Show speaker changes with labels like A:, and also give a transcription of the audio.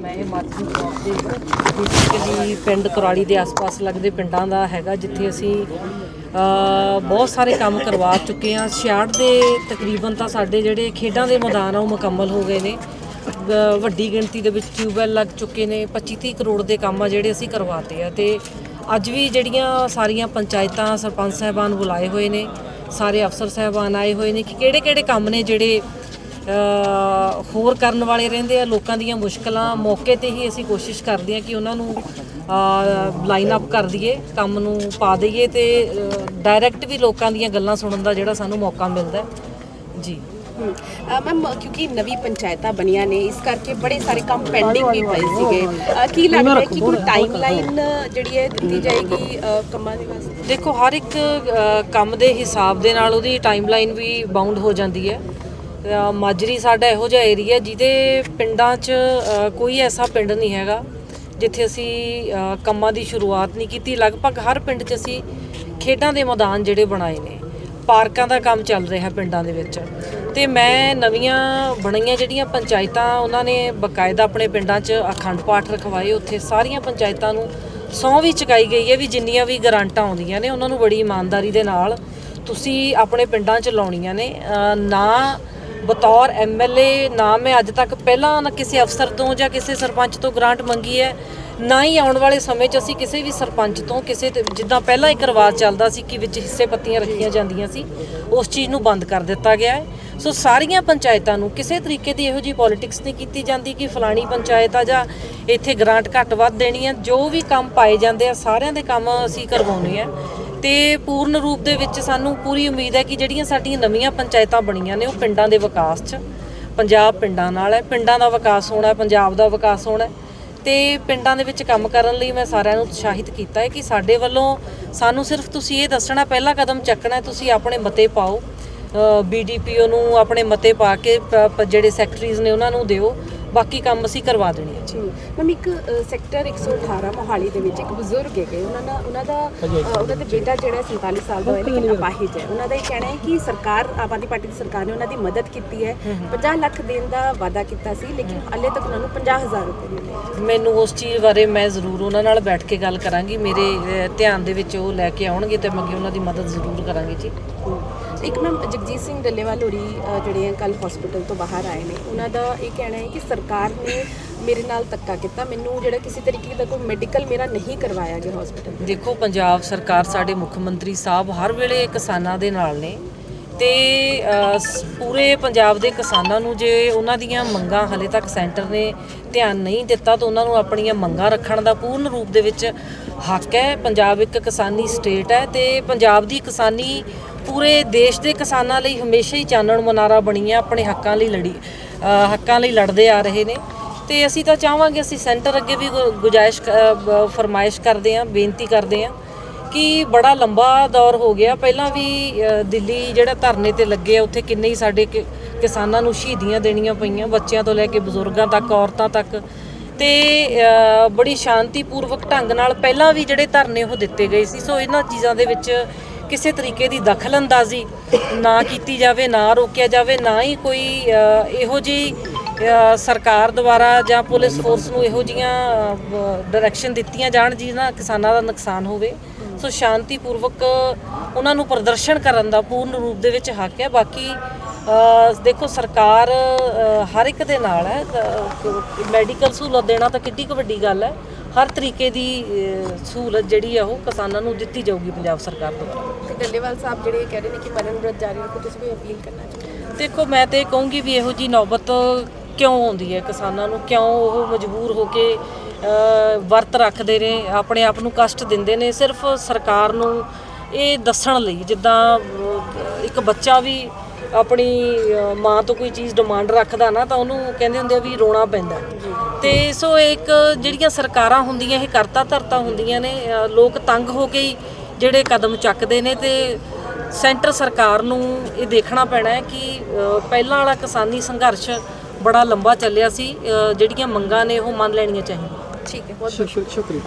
A: ਮੈਂ ਇਹ ਮਾਤਰੀ ਬਲਾਕ ਦੇ ਬੇਸਿਕਲੀ ਪਿੰਡ ਕੁਰਾਲੀ ਦੇ ਆਸ-ਪਾਸ ਲੱਗਦੇ ਪਿੰਡਾਂ ਦਾ ਹੈਗਾ, ਜਿੱਥੇ ਅਸੀਂ ਬਹੁਤ ਸਾਰੇ ਕੰਮ ਕਰਵਾ ਚੁੱਕੇ ਹਾਂ। 66 ਦੇ ਤਕਰੀਬਨ ਤਾਂ ਸਾਡੇ ਜਿਹੜੇ ਖੇਡਾਂ ਦੇ ਮੈਦਾਨ ਆ, ਉਹ ਮੁਕੰਮਲ ਹੋ ਗਏ ਨੇ। ਵੱਡੀ ਗਿਣਤੀ ਦੇ ਵਿੱਚ ਟਿਊਬਵੈਲ ਲੱਗ ਚੁੱਕੇ ਨੇ 25-30 ਕਰੋੜ ਦੇ ਕੰਮ ਆ ਜਿਹੜੇ ਅਸੀਂ ਕਰਵਾਤੇ ਆ। ਤੇ ਅੱਜ ਵੀ ਜਿਹੜੀਆਂ ਸਾਰੀਆਂ ਪੰਚਾਇਤਾਂ, ਸਰਪੰਚ ਸਾਹਿਬਾਨ ਬੁਲਾਏ ਹੋਏ ਨੇ, ਸਾਰੇ ਅਫਸਰ ਸਾਹਿਬਾਨ ਆਏ ਹੋਏ ਨੇ ਕਿ ਕਿਹੜੇ-ਕਿਹੜੇ ਕੰਮ ਨੇ ਜਿਹੜੇ ਹੋਰ ਕਰਨ ਵਾਲੇ ਰਹਿੰਦੇ ਆ ਲੋਕਾਂ ਦੀਆਂ ਮੁਸ਼ਕਲਾਂ ਮੌਕੇ ਤੇ ਹੀ ਅਸੀਂ ਕੋਸ਼ਿਸ਼ ਕਰਦੇ ਆ ਕਿ ਉਹਨਾਂ ਨੂੰ ਲਾਈਨ ਅਪ ਕਰ ਦਈਏ ਕੰਮ ਨੂੰ ਪਾ ਦਈਏ ਤੇ ਡਾਇਰੈਕਟ ਵੀ ਲੋਕਾਂ ਦੀਆਂ ਗੱਲਾਂ ਸੁਣਨ ਦਾ ਜਿਹੜਾ ਸਾਨੂੰ ਮੌਕਾ ਮਿਲਦਾ। ਜੀ।
B: ਮੈਮ ਕਿਉਂਕਿ ਨਵੀਂ ਪੰਚਾਇਤਾਂ ਬਣੀਆਂ ਨੇ ਇਸ ਕਰਕੇ ਬੜੇ ਸਾਰੇ ਕੰਮ ਪੈਂਡਿੰਗ ਵੀ ਪਏ ਸੀਗੇ। ਕੀ ਲੱਗਦਾ ਹੈ ਕਿ ਕੋਈ ਟਾਈਮਲਾਈਨ ਜਿਹੜੀ ਹੈ ਦਿੱਤੀ ਜਾਏਗੀ ਕੰਮਾਂ ਦੇ ਵਾਸਤੇ?
A: ਦੇਖੋ ਹਰ ਇੱਕ ਕੰਮ ਦੇ ਹਿਸਾਬ ਦੇ ਨਾਲ ਉਹਦੀ ਟਾਈਮਲਾਈਨ ਵੀ ਬਾਉਂਡ ਹੋ ਜਾਂਦੀ ਹੈ। ਅ, ਮਾਜਰੀ ਸਾਡਾ ਇਹੋ ਜਿਹਾ ਏਰੀਆ ਜਿਹਦੇ ਪਿੰਡਾਂ 'ਚ ਅ, ਕੋਈ ਐਸਾ ਪਿੰਡ ਨਹੀਂ ਹੈਗਾ ਜਿੱਥੇ ਅਸੀਂ ਅ, ਕੰਮਾਂ ਦੀ ਸ਼ੁਰੂਆਤ ਨਹੀਂ ਕੀਤੀ। ਲਗਭਗ ਹਰ ਪਿੰਡ 'ਚ ਅਸੀਂ ਖੇਡਾਂ ਦੇ ਮੈਦਾਨ ਜਿਹੜੇ ਬਣਾਏ ਨੇ। ਪਾਰਕਾਂ ਦਾ ਕੰਮ ਚੱਲ ਰਿਹਾ ਪਿੰਡਾਂ ਦੇ ਵਿੱਚ। ਤੇ ਮੈਂ ਨਵੀਆਂ ਬਣਾਈਆਂ ਜਿਹੜੀਆਂ ਪੰਚਾਇਤਾਂ ਉਹਨਾਂ ਨੇ ਬਕਾਇਦਾ ਆਪਣੇ ਪਿੰਡਾਂ 'ਚ ਅਖੰਡ ਪਾਠ ਰਖਵਾਏ। ਉੱਥੇ ਸਾਰੀਆਂ ਪੰਚਾਇਤਾਂ ਨੂੰ ਸਹੁੰ ਵੀ ਚੁਕਾਈ ਗਈ ਹੈ ਵੀ ਜਿੰਨੀਆਂ ਵੀ ਗਰਾਂਟਾਂ ਆਉਂਦੀਆਂ ਨੇ ਉਹਨਾਂ ਨੂੰ ਬੜੀ ਇਮਾਨਦਾਰੀ ਦੇ ਨਾਲ ਤੁਸੀਂ ਆਪਣੇ ਪਿੰਡਾਂ 'ਚ ਲਾਉਣੀਆਂ ਨੇ। ਅ, ਨਾ ਬਤੌਰ ਐਮਐਲਏ ਨਾ ਮੈਂ ਅੱਜ ਤੱਕ ਪਹਿਲਾਂ ਨਾ ਕਿਸੇ ਅਫਸਰ ਤੋਂ ਜਾਂ ਕਿਸੇ ਸਰਪੰਚ ਤੋਂ ਗ੍ਰਾਂਟ ਮੰਗੀ ਹੈ, ਨਾ ਹੀ ਆਉਣ ਵਾਲੇ ਸਮੇਂ 'ਚ ਅਸੀਂ ਕਿਸੇ ਵੀ ਸਰਪੰਚ ਤੋਂ ਕਿਸੇ ਤੇ ਜਿੱਦਾਂ ਪਹਿਲਾਂ ਇੱਕ ਰਿਵਾਜ ਚੱਲਦਾ ਸੀ ਕਿ ਵਿੱਚ ਹਿੱਸੇ ਪੱਤੀਆਂ ਰੱਖੀਆਂ ਜਾਂਦੀਆਂ ਸੀ, ਉਸ ਚੀਜ਼ ਨੂੰ ਬੰਦ ਕਰ ਦਿੱਤਾ ਗਿਆ ਹੈ। ਸੋ ਸਾਰੀਆਂ ਪੰਚਾਇਤਾਂ ਨੂੰ ਕਿਸੇ ਤਰੀਕੇ ਦੀ ਇਹੋ ਜਿਹੀ ਪੋਲਿਟਿਕਸ ਨਹੀਂ ਕੀਤੀ ਜਾਂਦੀ ਕਿ ਫਲਾਣੀ ਪੰਚਾਇਤ ਆ ਜਾਂ ਇੱਥੇ ਗ੍ਰਾਂਟ ਘੱਟ ਵੱਧ ਦੇਣੀ ਆ ਜੋ ਵੀ ਕੰਮ ਪਾਏ ਜਾਂਦੇ ਆ, ਸਾਰਿਆਂ ਦੇ ਕੰਮ ਅਸੀਂ ਕਰਵਾਉਣੇ ਆ ਤੇ ਪੂਰਨ ਰੂਪ ਦੇ ਵਿੱਚ ਸਾਨੂੰ ਪੂਰੀ ਉਮੀਦ ਹੈ ਕਿ ਜਿਹੜੀਆਂ ਸਾਡੀਆਂ ਨਵੀਆਂ ਪੰਚਾਇਤਾਂ ਬਣੀਆਂ ਨੇ ਉਹ ਪਿੰਡਾਂ ਦੇ ਵਿਕਾਸ 'ਚ, ਪੰਜਾਬ ਪਿੰਡਾਂ ਨਾਲ ਹੈ, ਪਿੰਡਾਂ ਦਾ ਵਿਕਾਸ ਹੋਣਾ ਹੈ ਪੰਜਾਬ ਦਾ ਵਿਕਾਸ ਹੋਣਾ ਹੈ। ਤੇ ਪਿੰਡਾਂ ਦੇ ਵਿੱਚ ਕੰਮ ਕਰਨ ਲਈ ਮੈਂ ਸਾਰਿਆਂ ਨੂੰ ਉਤਸ਼ਾਹਿਤ ਕੀਤਾ ਹੈ ਕਿ ਸਾਡੇ ਵੱਲੋਂ ਸਾਨੂੰ ਸਿਰਫ ਤੁਸੀਂ ਇਹ ਦੱਸਣਾ, ਪਹਿਲਾ ਕਦਮ ਚੱਕਣਾ ਹੈ, ਤੁਸੀਂ ਆਪਣੇ ਮਤੇ ਪਾਓ। ਬੀਡੀਪੀਓ ਨੂੰ ਆਪਣੇ ਮਤੇ ਪਾ ਕੇ ਜਿਹੜੇ ਸੈਕਟਰੀਜ਼ ਨੇ ਉਹਨਾਂ ਨੂੰ ਦਿਓ। ਬਾਕੀ ਕੰਮ ਅਸੀਂ ਕਰਵਾ ਦੇਣੇ ਆ।
B: ਜੀ। ਮੈਮ ਇੱਕ ਸੈਕਟਰ 118 ਮੋਹਾਲੀ ਦੇ ਵਿੱਚ ਇੱਕ ਬਜ਼ੁਰਗ ਹੈਗੇ। ਉਹਨਾਂ ਦਾ ਉਹਨਾਂ ਦਾ ਉਹਨਾਂ ਦੇ ਬੇਟਾ ਜਿਹੜਾ ਹੈ 47 ਸਾਲ ਦਾ ਹੈ ਲੇਕਿਨ ਅਪਾਹਿਜ ਹੈ। ਉਹਨਾਂ ਦਾ ਇਹ ਕਹਿਣਾ ਹੈ ਕਿ ਸਰਕਾਰ ਆਮ ਆਦਮੀ ਪਾਰਟੀ ਦੀ ਸਰਕਾਰ ਨੇ ਉਹਨਾਂ ਦੀ ਮਦਦ ਕੀਤੀ ਹੈ। 50 ਲੱਖ ਦੇਣ ਦਾ ਵਾਅਦਾ ਕੀਤਾ ਸੀ ਲੇਕਿਨ ਹਾਲੇ ਤੱਕ ਉਹਨਾਂ ਨੂੰ 50000 ਰੁਪਏ ਮਿਲੇ
A: ਮੈਨੂੰ ਉਸ ਚੀਜ਼ ਬਾਰੇ ਮੈਂ ਜ਼ਰੂਰ ਉਹਨਾਂ ਨਾਲ ਬੈਠ ਕੇ ਗੱਲ ਕਰਾਂਗੀ। ਮੇਰੇ ਧਿਆਨ ਦੇ ਵਿੱਚ ਉਹ ਲੈ ਕੇ ਆਉਣਗੇ ਤੇ ਮੈਂ ਅੱਗੇ ਉਹਨਾਂ ਦੀ ਮਦਦ ਜ਼ਰੂਰ ਕਰਾਂਗੀ ਜੀ।
B: ਇੱਕ ਮੈਮ ਜਗਜੀਤ ਸਿੰਘ ਡੱਲੇਵਾਲ ਹੋਰੀ ਜਿਹੜੇ ਕੱਲ ਹਸਪੀਟਲ ਤੋਂ ਬਾਹਰ ਆਏ ਨੇ, ਉਹਨਾਂ ਦਾ ਇਹ ਕਹਿਣਾ ਹੈ ਕਿ ਸਰਕਾਰ ਨੇ ਮੇਰੇ ਨਾਲ ਧੱਕਾ ਕੀਤਾ, ਮੈਨੂੰ ਜਿਹੜਾ ਕਿਸੇ ਤਰੀਕੇ ਦਾ ਕੋਈ ਮੈਡੀਕਲ ਮੇਰਾ ਨਹੀਂ ਕਰਵਾਇਆ ਗਿਆ ਹਸਪੀਟਲ
A: ਦੇਖੋ, ਪੰਜਾਬ ਸਰਕਾਰ ਸਾਡੇ ਮੁੱਖ ਮੰਤਰੀ ਸਾਹਿਬ ਹਰ ਵੇਲੇ ਕਿਸਾਨਾਂ ਦੇ ਨਾਲ ਨੇ ਤੇ ਪੂਰੇ ਪੰਜਾਬ ਦੇ ਕਿਸਾਨਾਂ ਨੂੰ ਜੇ ਉਹਨਾਂ ਦੀਆਂ ਮੰਗਾਂ ਹਲੇ ਤੱਕ ਸੈਂਟਰ ਨੇ ਧਿਆਨ ਨਹੀਂ ਦਿੱਤਾ, ਤਾਂ ਉਹਨਾਂ ਨੂੰ ਆਪਣੀਆਂ ਮੰਗਾਂ ਰੱਖਣ ਦਾ ਪੂਰਨ ਰੂਪ ਦੇ ਵਿੱਚ ਹੱਕ ਹੈ। ਪੰਜਾਬ ਇੱਕ ਕਿਸਾਨੀ ਸਟੇਟ ਹੈ ਤੇ ਪੰਜਾਬ ਦੀ ਕਿਸਾਨੀ ਪੂਰੇ ਦੇਸ਼ ਦੇ ਕਿਸਾਨਾਂ ਲਈ ਹਮੇਸ਼ਾ ਹੀ ਚਾਨਣ ਮੁਨਾਰਾ ਬਣੀ ਹੈ ਆਪਣੇ ਹੱਕਾਂ ਲਈ ਲੜੀ ਹੱਕਾਂ ਲਈ ਲੜਦੇ ਆ ਰਹੇ ਨੇ। ਤੇ ਅਸੀਂ ਤਾਂ ਚਾਹਾਂਗੇ ਅਸੀਂ ਸੈਂਟਰ ਅੱਗੇ ਵੀ ਗੁ- ਗੁਜਾਇਸ਼ ਫਰਮਾਇਸ਼ ਕਰਦੇ ਹਾਂ ਬੇਨਤੀ ਕਰਦੇ ਹਾਂ ਕਿ ਬੜਾ ਲੰਬਾ ਦੌਰ ਹੋ ਗਿਆ। ਪਹਿਲਾਂ ਵੀ ਦਿੱਲੀ ਜਿਹੜਾ ਧਰਨੇ ਤੇ ਲੱਗੇ ਆ ਉੱਥੇ ਕਿੰਨੇ ਹੀ ਸਾਡੇ ਕਿ- ਕਿਸਾਨਾਂ ਨੂੰ ਸ਼ਹੀਦੀਆਂ ਦੇਣੀਆਂ ਪਈਆਂ ਬੱਚਿਆਂ ਤੋਂ ਲੈ ਕੇ ਬਜ਼ੁਰਗਾਂ ਤੱਕ ਔਰਤਾਂ ਤੱਕ। ਤੇ ਅ, ਬੜੀ ਸ਼ਾਂਤੀਪੂਰਵਕ ਢੰਗ ਨਾਲ ਪਹਿਲਾਂ ਵੀ ਜਿਹੜੇ ਧਰਨੇ ਉਹ ਦਿੱਤੇ ਗਏ ਸੀ। ਸੋ ਇਹਨਾਂ ਚੀਜ਼ਾਂ ਦੇ ਵਿੱਚ ਕਿਸੇ ਤਰੀਕੇ ਦੀ ਦਖਲਅੰਦਾਜ਼ੀ ਨਾ ਕੀਤੀ ਜਾਵੇ, ਨਾ ਰੋਕਿਆ ਜਾਵੇ, ਨਾ ਹੀ ਕੋਈ ਇਹੋ ਜਿਹੀ ਸਰਕਾਰ ਦੁਆਰਾ ਜਾਂ ਪੁਲਿਸ ਫੋਰਸ ਨੂੰ ਇਹੋ ਜੀਆਂ ਡਾਇਰੈਕਸ਼ਨ ਦਿੱਤੀਆਂ ਜਾਣ ਜਿਹਨਾਂ ਕਿਸਾਨਾਂ ਦਾ ਨੁਕਸਾਨ ਹੋਵੇ। ਸੋ ਸ਼ਾਂਤੀਪੂਰਵਕ ਉਹਨਾਂ ਨੂੰ ਪ੍ਰਦਰਸ਼ਨ ਕਰਨ ਦਾ ਪੂਰਨ ਰੂਪ ਦੇ ਵਿੱਚ ਹੱਕ ਹੈ। ਬਾਕੀ ਦੇਖੋ ਸਰਕਾਰ ਹਰ ਇੱਕ ਦੇ ਨਾਲ ਹੈ। ਮੈਡੀਕਲ ਸਹੂਲਤ ਦੇਣਾ ਤਾਂ ਕਿੱਡੀ ਕੁ ਵੱਡੀ ਗੱਲ ਹੈ। ਹਰ ਤਰੀਕੇ ਦੀ ਸਹੂਲਤ ਜਿਹੜੀ ਆ ਉਹ ਕਿਸਾਨਾਂ ਨੂੰ ਦਿੱਤੀ ਜਾਊਗੀ ਪੰਜਾਬ ਸਰਕਾਰ ਦੁਆਰਾ।
B: ਤੇ ਡੱਲੇਵਾਲ ਸਾਹਿਬ ਜਿਹੜੇ ਕਹਿ ਰਹੇ ਨੇ ਕਿ ਮਰਨ ਵਰਤ ਜਾਰੀ ਰੱਖੋ ਤੁਸੀਂ ਕੋਈ ਅਪੀਲ ਕਰਨਾ ਚਾਹੁੰਦੇ
A: ਦੇਖੋ ਮੈਂ ਤੇ ਕਹੂੰਗੀ ਵੀ ਇਹੋ ਜੀ ਨੌਬਤ ਕਿਉਂ ਆਉਂਦੀ ਹੈ ਕਿਸਾਨਾਂ ਨੂੰ? ਕਿਉਂ ਉਹ ਮਜਬੂਰ ਹੋ ਕੇ ਵਰਤ ਰੱਖਦੇ ਨੇ ਆਪਣੇ ਆਪ ਨੂੰ ਕਸ਼ਟ ਦਿੰਦੇ ਨੇ? ਸਿਰਫ ਸਰਕਾਰ ਨੂੰ ਇਹ ਦੱਸਣ ਲਈ ਜਿੱਦਾਂ ਇੱਕ ਬੱਚਾ ਵੀ ਆਪਣੀ ਮਾਂ ਤੋਂ ਕੋਈ ਚੀਜ਼ ਡਿਮਾਂਡ ਰੱਖਦਾ ਨਾ ਤਾਂ ਉਹਨੂੰ ਕਹਿੰਦੇ ਹੁੰਦੇ ਆ ਵੀ ਰੋਣਾ ਪੈਂਦਾ। ਤੇ ਸੋ ਇੱਕ ਜਿਹੜੀਆਂ ਸਰਕਾਰਾਂ ਹੁੰਦੀਆਂ, ਇਹ ਕਰਤਾ ਧਰਤਾ ਹੁੰਦੀਆਂ ਨੇ ਲੋਕ ਤੰਗ ਹੋ ਕੇ ਹੀ ਜਿਹੜੇ ਕਦਮ ਚੱਕਦੇ ਨੇ ਤੇ ਸੈਂਟਰ ਸਰਕਾਰ ਨੂੰ ਇਹ ਦੇਖਣਾ ਪੈਣਾ ਹੈ ਕਿ ਪਹਿਲਾਂ ਵਾਲਾ ਕਿਸਾਨੀ ਸੰਘਰਸ਼ ਬੜਾ ਲੰਬਾ ਚੱਲਿਆ ਸੀ ਜਿਹੜੀਆਂ ਮੰਗਾਂ ਨੇ ਉਹ ਮੰਨ ਲੈਣੀਆਂ ਚਾਹੀਦੀਆਂ।
B: ਠੀਕ ਹੈ, ਬਹੁਤ
C: ਸ਼ੁਕਰੀਆ